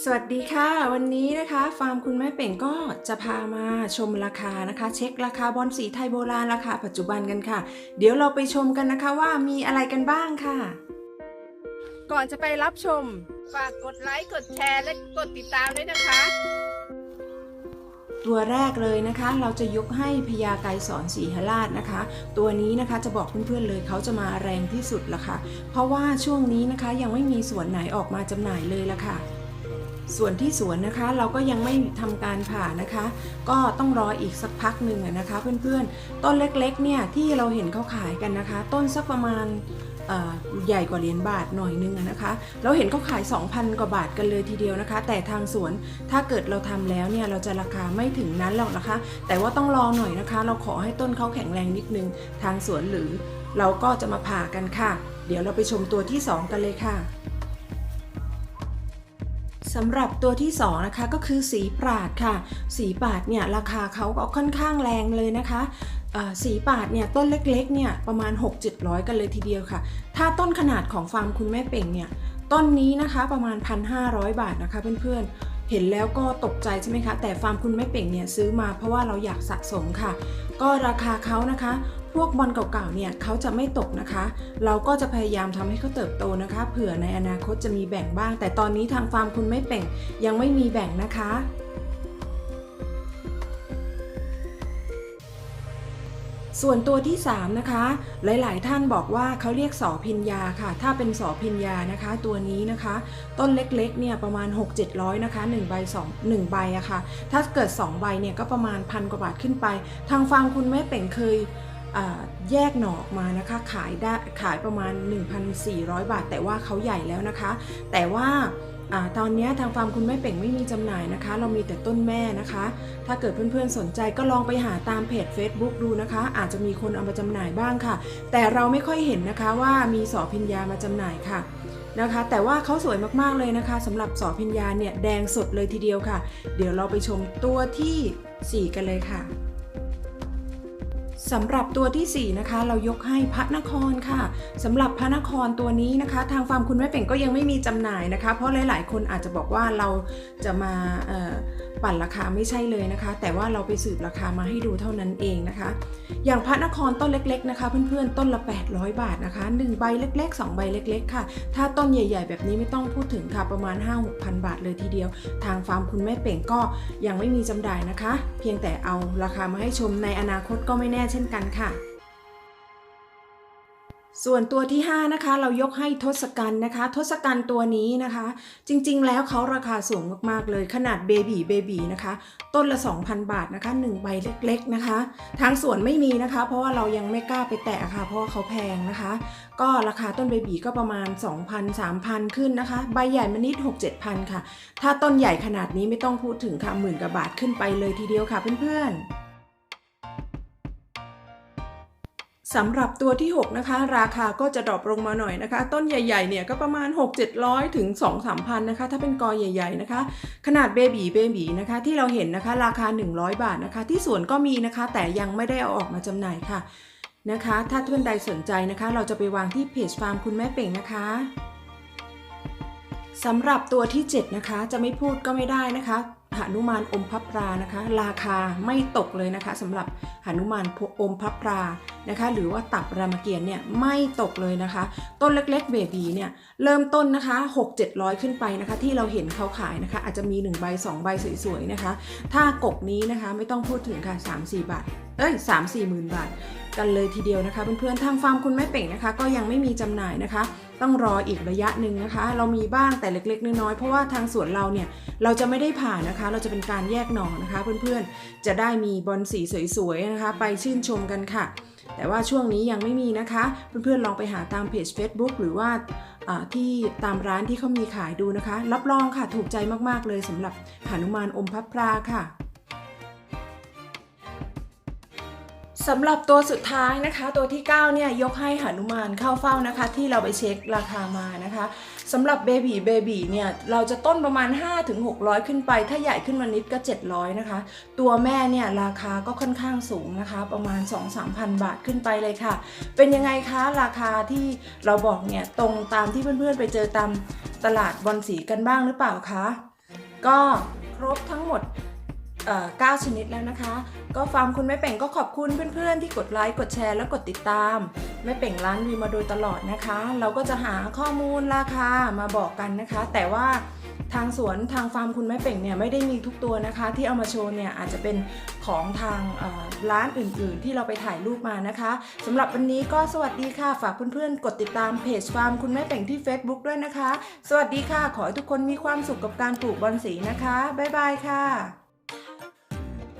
สวัสดีค่ะ วันนี้นะคะฟาร์มคุณแม่เป่งก็จะพามาชมราคานะคะ เช็คราคาบอลสีไทยโบราณราคาปัจจุบันกันค่ะ เดี๋ยวเราไปชมกันนะคะว่ามีอะไรกันบ้างค่ะ ก่อนจะไปรับชม ฝากกดไลค์กดแชร์และกดติดตามด้วยนะคะ ตัวแรกเลยนะคะ เราจะยกให้พญาไกรสอนสีหราชนะคะ ตัวนี้นะคะจะบอกเพื่อนๆเลยเขาจะมาแรงที่สุดละค่ะ เพราะว่าช่วงนี้นะคะยังไม่มีสวนไหนออกมาจำหน่ายเลยละค่ะ ส่วนที่สวนนะคะเราก็ยังไม่ทำการผ่านะคะ ก็ต้องรออีกสักพักหนึ่งนะคะเพื่อนๆ ต้นเล็กๆเนี่ยที่เราเห็นเขาขายกันนะคะ ต้นสักประมาณใหญ่กว่าเหรียญบาทหน่อยนึงนะคะ เราเห็นเขาขาย 2,000 กว่าบาทกันเลยทีเดียวนะคะ แต่ทางสวนถ้าเกิดเราทำแล้วเนี่ยเราจะราคาไม่ถึงนั้นหรอกนะคะ แต่ว่าต้องรอหน่อยนะคะ เราขอให้ต้นเขาแข็งแรงนิดนึง ทางสวนหรือเราก็จะมาผ่ากันค่ะ เดี๋ยวเราไปชมตัวที่ 2 กันเลยค่ะ สำหรับตัวที่2นะคะก็คือสีปราดค่ะ สีปราดเนี่ยราคาเขาก็ค่อนข้างแรงเลยนะคะสีปาดเนี่ยต้นเล็กๆเนี่ยประมาณ 6-700 กันเลยทีเดียวค่ะ ถ้าต้นขนาดของฟาร์มคุณแม่เป่งเนี่ยต้นนี้นะคะประมาณ 1,500 บาทนะคะเพื่อนๆ เห็นแล้วก็ตกใจใช่ไหมคะ แต่ฟาร์มคุณแม่เป่งเนี่ยซื้อมาเพราะว่าเราอยากสะสมค่ะ ก็ราคาเขานะคะ พวกบอลเก่าๆเนี่ยเขาจะไม่ตกนะคะ เราก็จะพยายามทำให้เขาเติบโตนะคะ เผื่อในอนาคตจะมีแบ่งบ้าง แต่ตอนนี้ทางฟาร์มคุณไม่เป่งยังไม่มีแบ่งนะคะส่วนตัวที่ 3 นะคะ หลาย ๆ ท่านบอกว่าเขาเรียกสอพิญญาค่ะ ถ้าเป็นสอพิญญานะคะ ตัวนี้นะคะ ต้นเล็ก ๆ เนี่ยประมาณ 6-700 นะคะ1ใบ2 1ใบอะค่ะ ถ้าเกิด 2 ใบเนี่ยก็ประมาณพันกว่าบาทขึ้นไป ทางฟาร์มคุณแม่เป่งเคย แยกหน่อออกมานะคะขายได้ขายประมาณ 1,400 บาท แต่ว่าเขาใหญ่แล้วนะคะ แต่ว่าอตอนนี้ทางฟาร์มคุณแม่เป่งไม่มีจำหน่ายนะคะ เรามีแต่ต้นแม่นะคะ ถ้าเกิดเพื่อนๆสนใจก็ลองไปหาตามเพจ Facebook ดูนะคะ อาจจะมีคนเอามาจำหน่ายบ้างค่ะ แต่เราไม่ค่อยเห็นนะคะว่ามีสอพิญญามาจำหน่ายค่ะนะคะ แต่ว่าเขาสวยมากๆเลยนะคะสำหรับสอพิญญาเนี่ยแดงสดเลยทีเดียวค่ะ เดี๋ยวเราไปชมตัวทีสี่4 กันเลยค่ะ สำหรับตัวทีสี่ 4 นะคะ เรายกให้พระนครค่ะสำหรับพระนครตัวนี้นะคะ ทางฟาร์มคุณแม่เป่งก็ยังไม่มีจำหน่ายนะคะ เพราะหลาย ๆ คนอาจจะบอกว่าเราจะมาปั่นราคาไม่ใช่เลยนะคะ แต่ว่าเราไปสืบราคามาให้ดูเท่านั้นเองนะคะ อย่างพระนครต้นเล็ก ๆ นะคะ เพื่อน ๆ ต้นละ 800 บาทนะคะ 1 ใบเล็ก ๆ 2 ใบเล็ก ๆ ค่ะ ถ้าต้นใหญ่ ๆ แบบนี้ไม่ต้องพูดถึงค่ะประมาณ 5-6,000 บาทเลยทีเดียว ทางฟาร์มคุณแม่เป่งก็ยังไม่มีจำหน่ายนะคะ เพียงแต่เอาราคามาให้ชมในอนาคตก็ไม่แน่เช่นกันค่ะ ส่วนตัวที่ 5 นะคะ เรายกให้ทศกัณฐ์นะคะ ทศกัณฐ์ตัวนี้นะคะ จริงๆ แล้วเขาราคาสูงมากๆ เลยขนาดเบบีเบบีนะคะ ต้นละ 2,000 บาทนะคะ1ใบเล็กๆนะคะ ทางสวนไม่มีนะคะ เพราะว่าเรายังไม่กล้าไปแตะค่ะ เพราะว่าเขาแพงนะคะ ก็ราคาต้นเบบีก็ประมาณ 2,000 3,000 ขึ้นนะคะ ใบใหญ่มานิด 6 7,000 ค่ะ ถ้าต้นใหญ่ขนาดนี้ไม่ต้องพูดถึงค่ะหมื่นกว่าบาทขึ้นไปเลยทีเดียวค่ะเพื่อนๆ สำหรับตัวที่ 6 นะคะ ราคาก็จะดรอปลงมาหน่อยนะคะ ต้นใหญ่ๆเนี่ยก็ประมาณ 6-700 ถึง 2-3,000นะคะ ถ้าเป็นกอใหญ่ ๆนะคะ ขนาดเบบีเบบีนะคะ ที่เราเห็นนะคะ ราคา 100 บาทนะคะ ที่สวนก็มีนะคะ แต่ยังไม่ได้เอาออกมาจำหน่ายค่ะนะคะ ถ้าท่านใดสนใจนะคะ เราจะไปวางที่เพจฟาร์มคุณแม่เป่งนะคะสำหรับตัวที่ 7 นะคะ จะไม่พูดก็ไม่ได้นะคะ หนุมานอมพับปรานะคะ ราคาไม่ตกเลยนะคะสำหรับหนุมานอมพับปรานะคะ หรือว่าตับรามเกียรติ์เนี่ยไม่ตกเลยนะคะ ต้นเล็กๆเบบีเนี่ยเริ่มต้นนะคะ 6-700 ขึ้นไปนะคะ ที่เราเห็นเขาขายนะคะ อาจจะมี 1 ใบ 2 ใบสวยๆนะคะ ถ้ากกนี้นะคะไม่ต้องพูดถึงค่ะ 3-4 บาท เอ้ย3-4หมื่นบาทกันเลยทีเดียวนะคะเพื่อนๆทางฟาร์มคุณแม่เป่งนะคะ ก็ยังไม่มีจำหน่ายนะคะ ต้องรออีกระยะหนึ่งนะคะ เรามีบ้างแต่เล็กๆน้อยๆเพราะว่าทางสวนเราเนี่ยเราจะไม่ได้ผ่านนะคะ เราจะเป็นการแยกหน่อนะคะ เพื่อนๆจะได้มีบอลสีสวยๆนะคะ ไปชื่นชมกันค่ะ แต่ว่าช่วงนี้ยังไม่มีนะคะ เพื่อนๆลองไปหาตามเพจ Facebook หรือว่าที่ตามร้านที่เขามีขายดูนะคะ รับรองค่ะถูกใจมากๆเลยสำหรับหนุมานอมพับพราค่ะ สำหรับตัวสุดท้ายนะคะ ตัวที่ 9 เนี่ย ยกให้หนุมานเข้าเฝ้านะคะ ที่เราไปเช็คราคามานะคะสำหรับเบบีเบบีเนี่ย เราจะต้นประมาณ 5-600 ขึ้นไป ถ้าใหญ่ขึ้นมานิดก็ 700 นะคะ ตัวแม่เนี่ย ราคาก็ค่อนข้างสูงนะคะ ประมาณ 2-3,000 บาทขึ้นไปเลยค่ะ เป็นยังไงคะราคาที่เราบอกเนี่ย ตรงตามที่เพื่อนๆไปเจอตามตลาดบอลสีกันบ้างหรือเปล่าคะก็ครบทั้งหมด 9 ชนิดแล้วนะคะ ก็ฟาร์มคุณแม่เป่งก็ขอบคุณเพื่อนๆ ที่กดไลค์ กดแชร์ และกดติดตาม แม่เป่งร้านวีมาโดยตลอดนะคะ เราก็จะหาข้อมูลราคามาบอกกันนะคะ แต่ว่าทางสวนทางฟาร์มคุณแม่เป่งเนี่ยไม่ได้มีทุกตัวนะคะ ที่เอามาโชว์เนี่ยอาจจะเป็นของทางร้านอื่นๆ ที่เราไปถ่ายรูปมานะคะสำหรับวันนี้ก็สวัสดีค่ะฝากเพื่อนๆ กดติดตามเพจฟาร์มคุณแม่เป่งที่ Facebook ด้วยนะคะ สวัสดีค่ะ ขอให้ทุกคนมีความสุขกับการปลูกบอนสีนะคะบ๊ายบายค่ะ